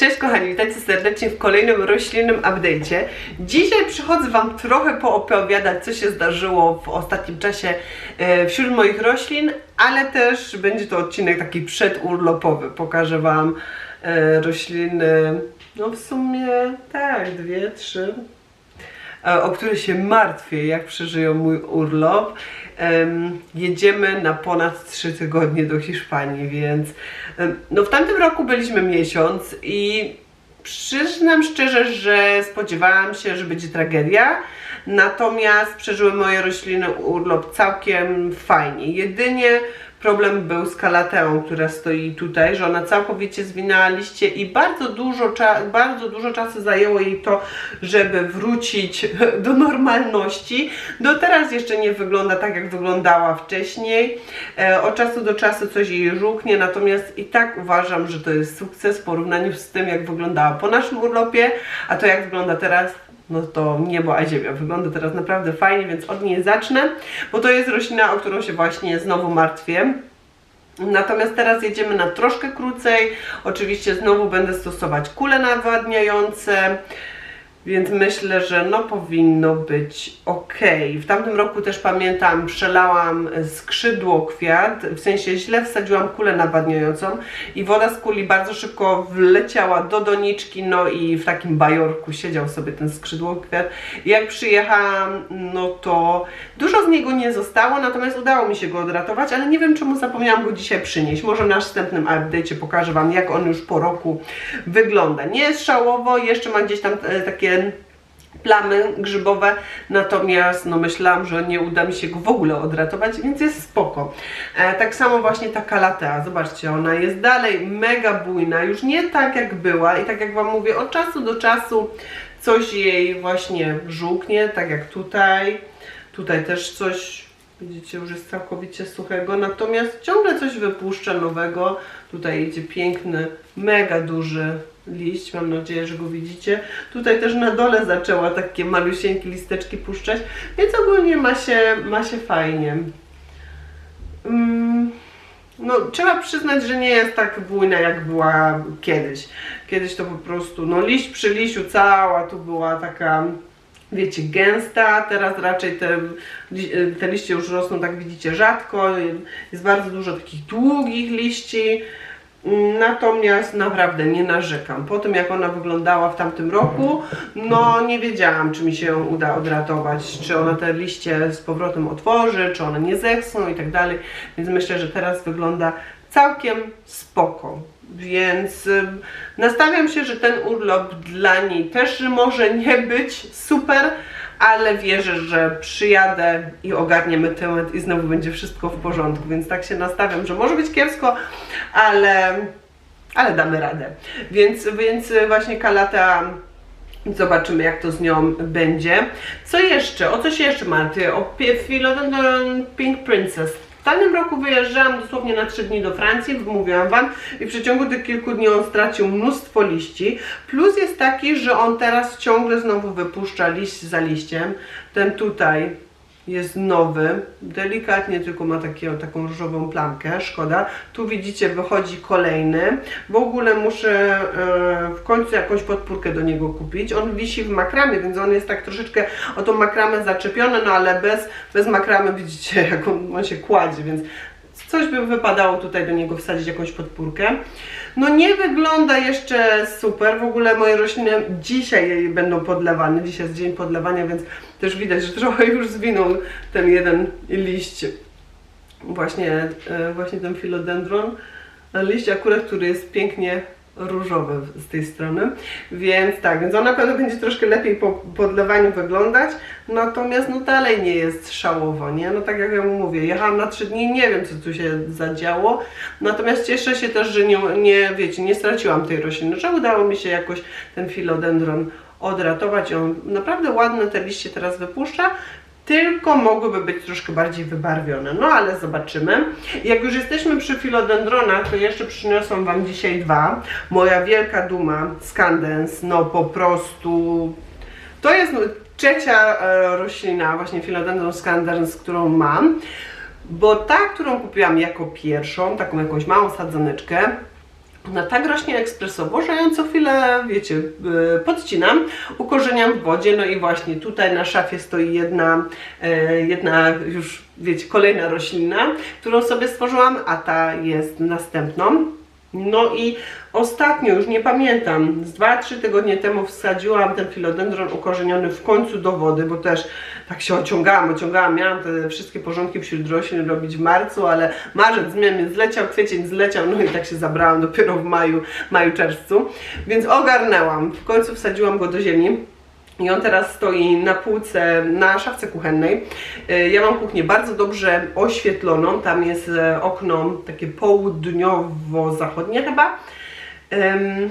Cześć kochani, witajcie serdecznie w kolejnym roślinnym update'cie. Dzisiaj przychodzę Wam trochę poopowiadać, co się zdarzyło w ostatnim czasie e, wśród moich roślin, ale też będzie to odcinek taki przedurlopowy. Pokażę Wam e, rośliny, no w sumie tak, dwie, trzy, o które się martwię, jak przeżyją mój urlop. Em, jedziemy na ponad 3 tygodnie do Hiszpanii, więc no w tamtym roku byliśmy miesiąc i przyznam szczerze, że spodziewałam się, że będzie tragedia. Natomiast przeżyły moje rośliny urlop całkiem fajnie. Jedynie problem był z kalateą, która stoi tutaj, że ona całkowicie zwinęła liście i bardzo dużo, bardzo dużo czasu zajęło jej to, żeby wrócić do normalności. Do teraz jeszcze nie wygląda tak, jak wyglądała wcześniej. E, od czasu do czasu coś jej żółknie, natomiast i tak uważam, że to jest sukces w porównaniu z tym, jak wyglądała po naszym urlopie, a to jak wygląda teraz, no to niebo a ziemia. Wygląda teraz naprawdę fajnie, więc od niej zacznę, bo to jest roślina, o którą się właśnie znowu martwię. Natomiast teraz jedziemy na troszkę krócej. Oczywiście znowu będę stosować kule nawadniające. Więc myślę, że no powinno być ok. W tamtym roku też pamiętam, przelałam skrzydło kwiat, w sensie źle wsadziłam kulę nawadniającą i woda z kuli bardzo szybko wleciała do doniczki, no i w takim bajorku siedział sobie ten skrzydło kwiat. Jak przyjechałam, no to dużo z niego nie zostało, natomiast udało mi się go odratować, ale nie wiem czemu zapomniałam go dzisiaj przynieść. Może w następnym update'cie pokażę Wam, jak on już po roku wygląda. Nie jest szałowo, jeszcze ma gdzieś tam e, plamy grzybowe, natomiast no myślałam, że nie uda mi się go w ogóle odratować, więc jest spoko. E, tak samo właśnie ta kalatea, zobaczcie, ona jest dalej mega bujna, już nie tak jak była i tak jak Wam mówię, od czasu do czasu coś jej właśnie żółknie, tak jak tutaj, tutaj też coś Widzicie, już jest całkowicie suchego, natomiast ciągle coś wypuszcza nowego. Tutaj idzie piękny, mega duży liść, mam nadzieję, że go widzicie. Tutaj też na dole zaczęła takie malusieńkie listeczki puszczać, więc ogólnie ma się, ma się fajnie. Mm, no, trzeba przyznać, że nie jest tak bujna jak była kiedyś. Kiedyś to po prostu, no liść przy liściu cała tu była taka wiecie, gęsta, teraz raczej te, te liście już rosną, tak widzicie, rzadko, jest bardzo dużo takich długich liści, natomiast naprawdę nie narzekam. Po tym jak ona wyglądała w tamtym roku, no nie wiedziałam, czy mi się uda odratować, czy ona te liście z powrotem otworzy, czy one nie zechcą i tak dalej, więc myślę, że teraz wygląda całkiem spoko. Więc ym, nastawiam się, że ten urlop dla niej też może nie być super, ale wierzę, że przyjadę i ogarniemy temat i znowu będzie wszystko w porządku, więc tak się nastawiam, że może być kiepsko, ale, ale damy radę. Więc, więc właśnie Kalata Zobaczymy, jak to z nią będzie. Co jeszcze? O co się jeszcze martwię? O Philodendron Pink Princess. W tamtym roku wyjeżdżałam dosłownie na 3 dni do Francji, mówiłam Wam, i w przeciągu tych kilku dni on stracił mnóstwo liści. Plus jest taki, że on teraz ciągle znowu wypuszcza liść za liściem. Ten tutaj jest nowy, delikatnie tylko ma takie, taką różową plamkę, szkoda. Tu widzicie, wychodzi kolejny. W ogóle muszę e, w końcu jakąś podpórkę do niego kupić. On wisi w makramie, więc on jest tak troszeczkę o tą makramę zaczepiony, no ale bez, bez makramy widzicie, jak on, on się kładzie, więc coś by wypadało tutaj do niego wsadzić jakąś podpórkę. No nie wygląda jeszcze super, w ogóle moje rośliny dzisiaj będą podlewane, dzisiaj jest dzień podlewania, więc też widać, że trochę już zwinął ten jeden liść, właśnie, e, właśnie ten philodendron, liść akurat, który jest pięknie różowy z tej strony, więc tak, więc on na pewno będzie troszkę lepiej po podlewaniu wyglądać, natomiast no dalej nie jest szałowo, nie? No tak jak ja mówię, jechałam na trzy dni, nie wiem co tu się zadziało, natomiast cieszę się też, że nie, nie wiecie, nie straciłam tej rośliny, że udało mi się jakoś ten philodendron odratować, on naprawdę ładne te liście teraz wypuszcza, tylko mogłyby być troszkę bardziej wybarwione. No ale zobaczymy. Jak już jesteśmy przy filodendronach, to jeszcze przyniosłam Wam dzisiaj dwa. Moja wielka duma, Scandens, no po prostu... To jest trzecia e, roślina, właśnie Philodendron scandens, którą mam. Bo ta, którą kupiłam jako pierwszą, taką jakąś małą sadzoneczkę, Ona tak rośnie ekspresowo, że ją co chwilę, wiecie, yy, podcinam, ukorzeniam w wodzie, no i właśnie tutaj na szafie stoi jedna, yy, jedna już, wiecie, kolejna roślina, którą sobie stworzyłam, a ta jest następną. No i ostatnio, już nie pamiętam, z 2-3 tygodnie temu wsadziłam ten filodendron ukorzeniony w końcu do wody, bo też tak się ociągałam, ociągałam, miałam te wszystkie porządki wśród roślin robić w marcu, ale marzec mnie zleciał, kwiecień zleciał, no i tak się zabrałam dopiero w maju, maju, czerwcu, więc ogarnęłam, w końcu wsadziłam go do ziemi. I on teraz stoi na półce, na szafce kuchennej. Y, Ja mam kuchnię bardzo dobrze oświetloną. Tam jest e, okno takie południowo-zachodnie chyba. Ym,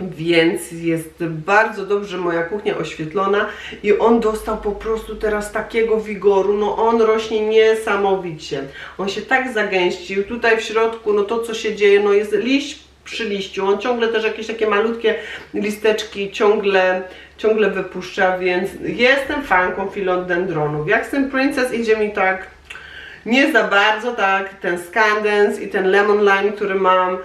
Więc jest bardzo dobrze moja kuchnia oświetlona i on dostał po prostu teraz takiego wigoru, no on rośnie niesamowicie. On się tak zagęścił, tutaj w środku, no to co się dzieje, no jest liść przy liściu, on ciągle też jakieś takie malutkie listeczki ciągle, ciągle wypuszcza, więc jestem fanką filodendronów. Jak z tym Princess idzie mi tak nie za bardzo, tak, ten Scandens i ten Lemon Lime, który mam,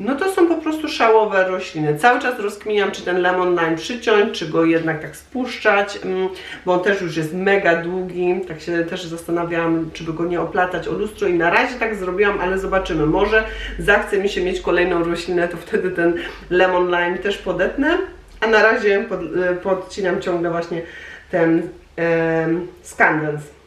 no to są po prostu szałowe rośliny. Cały czas rozkminiam, czy ten lemon lime przyciąć, czy go jednak tak spuszczać, mm, bo on też już jest mega długi. Tak się też zastanawiałam, czy by go nie oplatać o lustro i na razie tak zrobiłam, ale zobaczymy. Może zachce mi się mieć kolejną roślinę, to wtedy ten lemon lime też podetnę. A na razie pod, e, podcinam ciągle właśnie ten em, Scandens.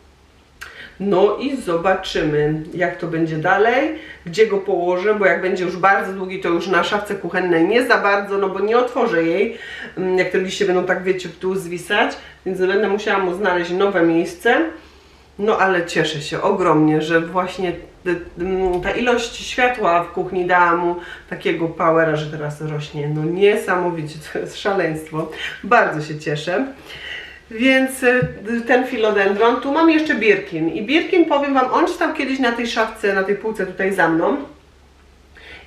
No i zobaczymy, jak to będzie dalej, gdzie go położę, bo jak będzie już bardzo długi, to już na szafce kuchennej nie za bardzo, no bo nie otworzę jej, mm, jak te liście będą tak, wiecie, w dół zwisać, więc będę musiała mu znaleźć nowe miejsce. No ale cieszę się ogromnie, że właśnie mm, ta ilość światła w kuchni dała mu takiego powera, że teraz rośnie. No niesamowicie, to jest szaleństwo. Bardzo się cieszę. Więc y, ten filodendron, tu mam jeszcze Birkin. I Birkin powiem Wam, on stał kiedyś na tej szafce, na tej półce tutaj za mną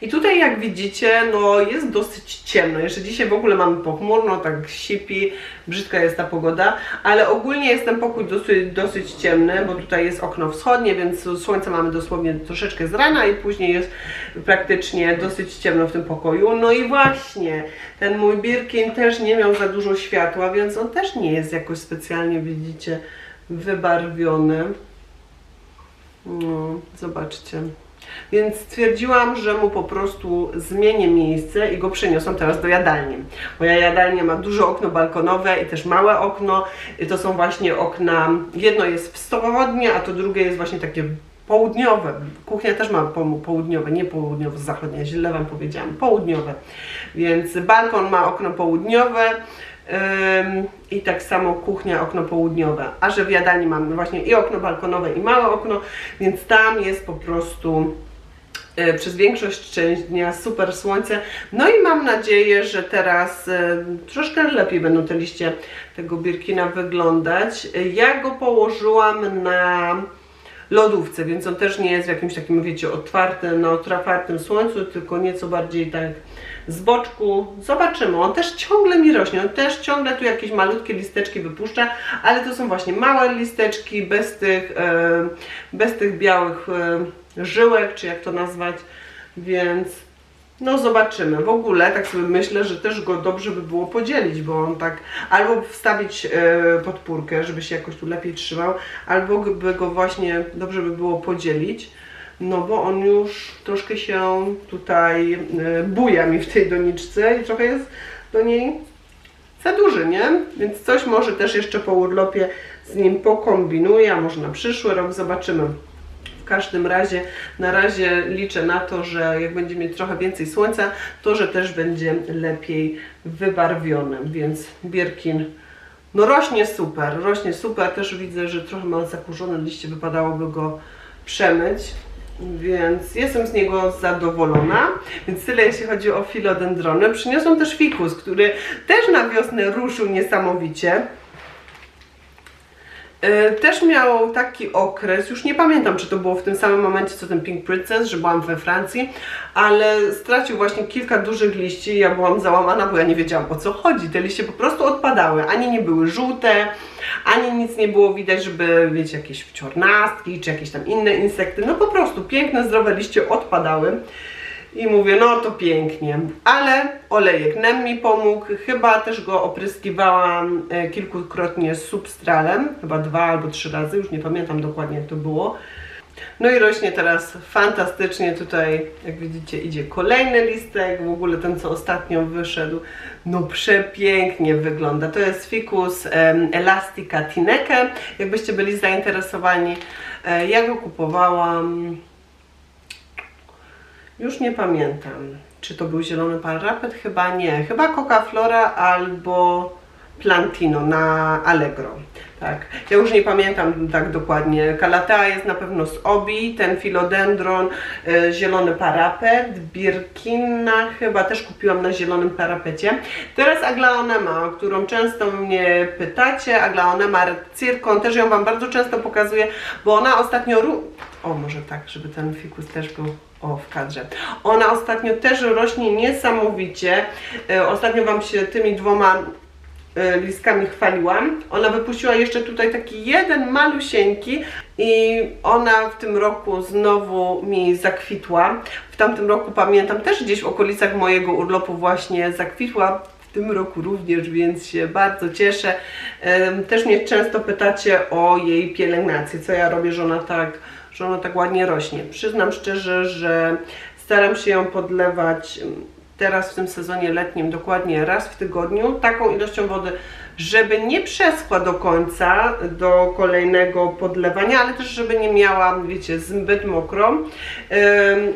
i tutaj jak widzicie, no jest dosyć ciemno, jeszcze dzisiaj w ogóle mamy pochmurno, tak sipi, brzydka jest ta pogoda, ale ogólnie jest ten pokój dosyć, dosyć ciemny, bo tutaj jest okno wschodnie, więc słońce mamy dosłownie troszeczkę z rana i później jest praktycznie dosyć ciemno w tym pokoju. No i właśnie, ten mój Birkin też nie miał za dużo światła, więc on też nie jest jakoś specjalnie, widzicie, wybarwiony. No, zobaczcie. Więc stwierdziłam, że mu po prostu zmienię miejsce i go przeniosłam teraz do jadalni. Moja jadalnia ma duże okno balkonowe i też małe okno. I to są właśnie okna, jedno jest wschodnie, a to drugie jest właśnie takie południowe. Kuchnia też ma po, południowe, nie południowo-zachodnie, źle Wam powiedziałam, południowe. Więc balkon ma okno południowe. I tak samo kuchnia, okno południowe. A że w jadalni mamy właśnie i okno balkonowe, i małe okno, więc tam jest po prostu e, przez większość część dnia super słońce. No i mam nadzieję, że teraz e, troszkę lepiej będą te liście tego Birkina wyglądać. E, Ja go położyłam na lodówce, więc on też nie jest w jakimś takim, wiecie, otwartym, na otwartym słońcu, tylko nieco bardziej tak z boczku. Zobaczymy. On też ciągle mi rośnie. On też ciągle tu jakieś malutkie listeczki wypuszcza, ale to są właśnie małe listeczki, bez tych, e, bez tych białych e, żyłek, czy jak to nazwać. Więc no zobaczymy. W ogóle tak sobie myślę, że też go dobrze by było podzielić, bo on tak albo wstawić e, podpórkę, żeby się jakoś tu lepiej trzymał, albo by go właśnie dobrze by było podzielić. No bo on już troszkę się tutaj e, buja mi w tej doniczce i trochę jest do niej za duży, nie? Więc coś może też jeszcze po urlopie z nim pokombinuję, a może na przyszły rok zobaczymy. W każdym razie na razie liczę na to, że jak będzie mieć trochę więcej słońca, to że też będzie lepiej wybarwiony, więc Birkin no rośnie super, rośnie super, też widzę, że trochę ma zakurzone liście, wypadałoby go przemyć, więc jestem z niego zadowolona. Więc tyle jeśli chodzi o filodendrony. Przyniosłam też fikus, który też na wiosnę ruszył niesamowicie. E, Też miał taki okres, już nie pamiętam, czy to było w tym samym momencie co ten Pink Princess, że byłam we Francji, ale stracił właśnie kilka dużych liści. Ja byłam załamana, bo ja nie wiedziałam o co chodzi. Te liście po prostu odpadały, ani nie były żółte, ani nic nie było widać, żeby wiecie, jakieś wciornastki czy jakieś tam inne insekty. No po prostu piękne, zdrowe liście odpadały. I mówię, no to pięknie, ale olejek NEM mi pomógł, chyba też go opryskiwałam e, kilkukrotnie substralem, chyba dwa albo trzy razy, już nie pamiętam dokładnie jak to było. No i rośnie teraz fantastycznie, tutaj. Jak widzicie idzie kolejny listek, w ogóle ten co ostatnio wyszedł, no przepięknie wygląda. To jest ficus em, elastica tineke, jakbyście byli zainteresowani, e, ja go kupowałam, już nie pamiętam, czy to był zielony parapet, chyba nie, chyba Coca Flora albo Plantino na Allegro. Tak, ja już nie pamiętam tak dokładnie. Kalatea jest na pewno z Obi, ten filodendron, e, zielony parapet, Birkinna chyba też kupiłam na zielonym parapecie. Teraz Aglaonema, o którą często mnie pytacie, Aglaonema Red Circon, też ją Wam bardzo często pokazuję, bo ona ostatnio... O, może tak, żeby ten fikus też był o, w kadrze. Ona ostatnio też rośnie niesamowicie. E, Ostatnio Wam się tymi dwoma e, listkami chwaliłam. Ona wypuściła jeszcze tutaj taki jeden malusieńki i ona w tym roku znowu mi zakwitła. W tamtym roku pamiętam też gdzieś w okolicach mojego urlopu właśnie zakwitła. W tym roku również, więc się bardzo cieszę. Też mnie często pytacie o jej pielęgnację, co ja robię, że ona tak, że ona tak ładnie rośnie. Przyznam szczerze, że staram się ją podlewać em, teraz w tym sezonie letnim dokładnie raz w tygodniu, taką ilością wody, żeby nie przeschła do końca, do kolejnego podlewania, ale też żeby nie miała, wiecie, zbyt mokro. Ym,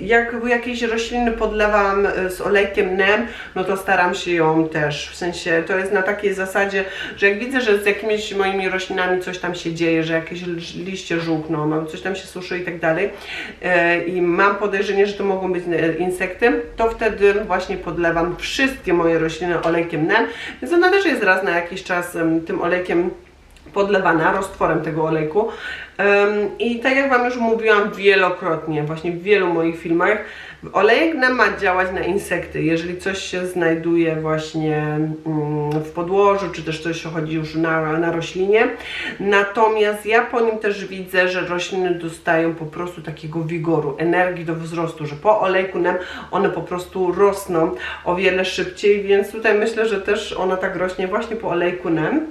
jak jakieś rośliny podlewam y, z olejkiem NEM, no to staram się ją też, w sensie to jest na takiej zasadzie, że jak widzę, że z jakimiś moimi roślinami coś tam się dzieje, że jakieś liście żółkną, coś tam się suszy i tak dalej e, i mam podejrzenie, że to mogą być e, insekty, to wtedy właśnie podlewam wszystkie moje rośliny olejkiem NEM, więc ona też jest raz na jakiś czas tym olejkiem podlewana roztworem tego olejku. I tak jak Wam już mówiłam wielokrotnie, właśnie w wielu moich filmach, olejek NEM ma działać na insekty. Jeżeli coś się znajduje właśnie mm, w podłożu, czy też coś chodzi już na, na roślinie. Natomiast ja po nim też widzę, że rośliny dostają po prostu takiego wigoru, energii do wzrostu, że po olejku NEM one po prostu rosną o wiele szybciej, więc tutaj myślę, że też ona tak rośnie właśnie po olejku NEM.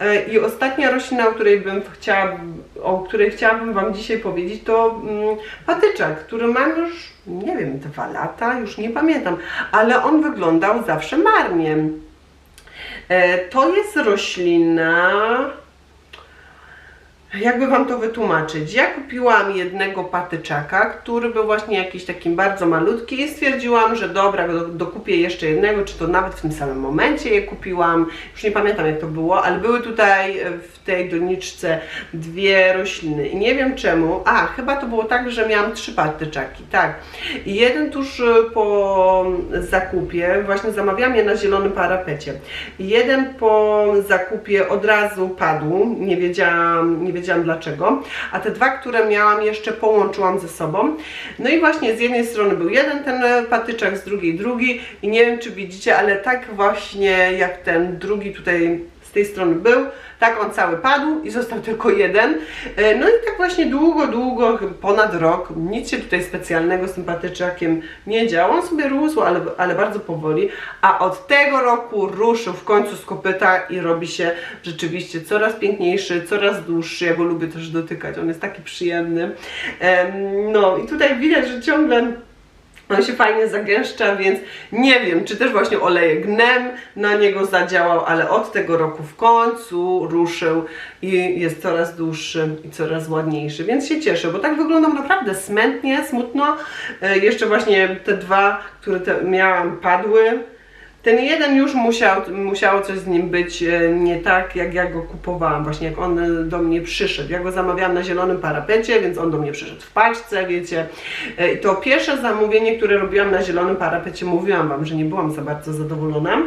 E, I ostatnia roślina, o której bym chciała, o której chciałabym Wam dzisiaj powiedzieć, to mm, patyczak, który mam już, nie wiem, dwa lata, już nie pamiętam, ale on wyglądał zawsze marnie. E, To jest roślina. Jakby Wam to wytłumaczyć? Ja kupiłam jednego patyczaka, który był właśnie jakiś takim bardzo malutki i stwierdziłam, że dobra, do- dokupię jeszcze jednego, czy to nawet w tym samym momencie je kupiłam. Już nie pamiętam jak to było, ale były tutaj e, w tej doniczce dwie rośliny i nie wiem czemu. A, chyba to było tak, że miałam trzy patyczaki, tak. I jeden tuż e, po zakupie, właśnie zamawiałam je na zielonym parapecie. Jeden po zakupie od razu padł, nie wiedziałam, nie wiedziałam dlaczego, a te dwa, które miałam jeszcze połączyłam ze sobą. No i właśnie z jednej strony był jeden ten patyczek, z drugiej drugi i nie wiem czy widzicie, ale tak właśnie jak ten drugi tutaj z tej strony był, tak on cały padł i został tylko jeden. E, No i tak właśnie długo, długo, ponad rok, nic się tutaj specjalnego z tym patyczakiem nie działo. On sobie rósł, ale, ale bardzo powoli, a od tego roku ruszył w końcu z kopyta i robi się rzeczywiście coraz piękniejszy, coraz dłuższy. Ja go lubię też dotykać, on jest taki przyjemny. Em, No i tutaj widać, że ciągle on się fajnie zagęszcza, więc nie wiem, czy też właśnie olejek NEM na niego zadziałał, ale od tego roku w końcu ruszył i jest coraz dłuższy i coraz ładniejszy, więc się cieszę, bo tak wyglądał naprawdę smętnie, smutno. E, Jeszcze właśnie te dwa, które te miałam, padły. Ten jeden już musiał, musiało coś z nim być e, nie tak, jak ja go kupowałam, właśnie jak on e, do mnie przyszedł. Ja go zamawiałam na zielonym parapecie, więc on do mnie przyszedł w paczce, wiecie. E, to pierwsze zamówienie, które robiłam na zielonym parapecie, mówiłam Wam, że nie byłam za bardzo zadowolona.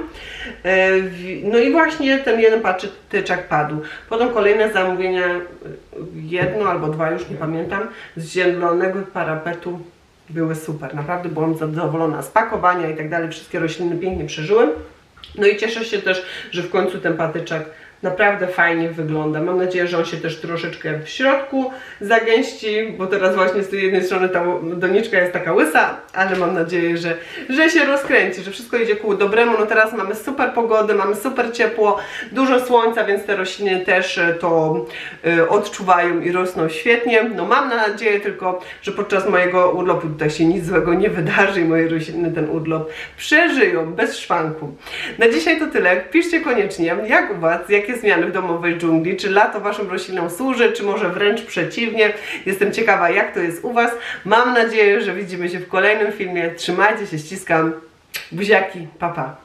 No i właśnie ten jeden patyczak padł. Potem kolejne zamówienia, jedno albo dwa, już nie pamiętam, z zielonego parapetu były super. Naprawdę byłam zadowolona z pakowania i tak dalej. Wszystkie rośliny pięknie przeżyły. No i cieszę się też, że w końcu ten patyczak naprawdę fajnie wygląda. Mam nadzieję, że on się też troszeczkę w środku zagęści, bo teraz właśnie z tej jednej strony ta doniczka jest taka łysa, ale mam nadzieję, że, że się rozkręci, że wszystko idzie ku dobremu. No teraz mamy super pogodę, mamy super ciepło, dużo słońca, więc te rośliny też e, to e, odczuwają i rosną świetnie. No mam nadzieję tylko, że podczas mojego urlopu tutaj się nic złego nie wydarzy i moje rośliny ten urlop przeżyją bez szwanku. Na dzisiaj to tyle. Piszcie koniecznie, jak u Was, zmiany w domowej dżungli, czy lato Waszym roślinom służy, czy może wręcz przeciwnie. Jestem ciekawa, jak to jest u Was. Mam nadzieję, że widzimy się w kolejnym filmie. Trzymajcie się, ściskam. Buziaki, papa. Pa.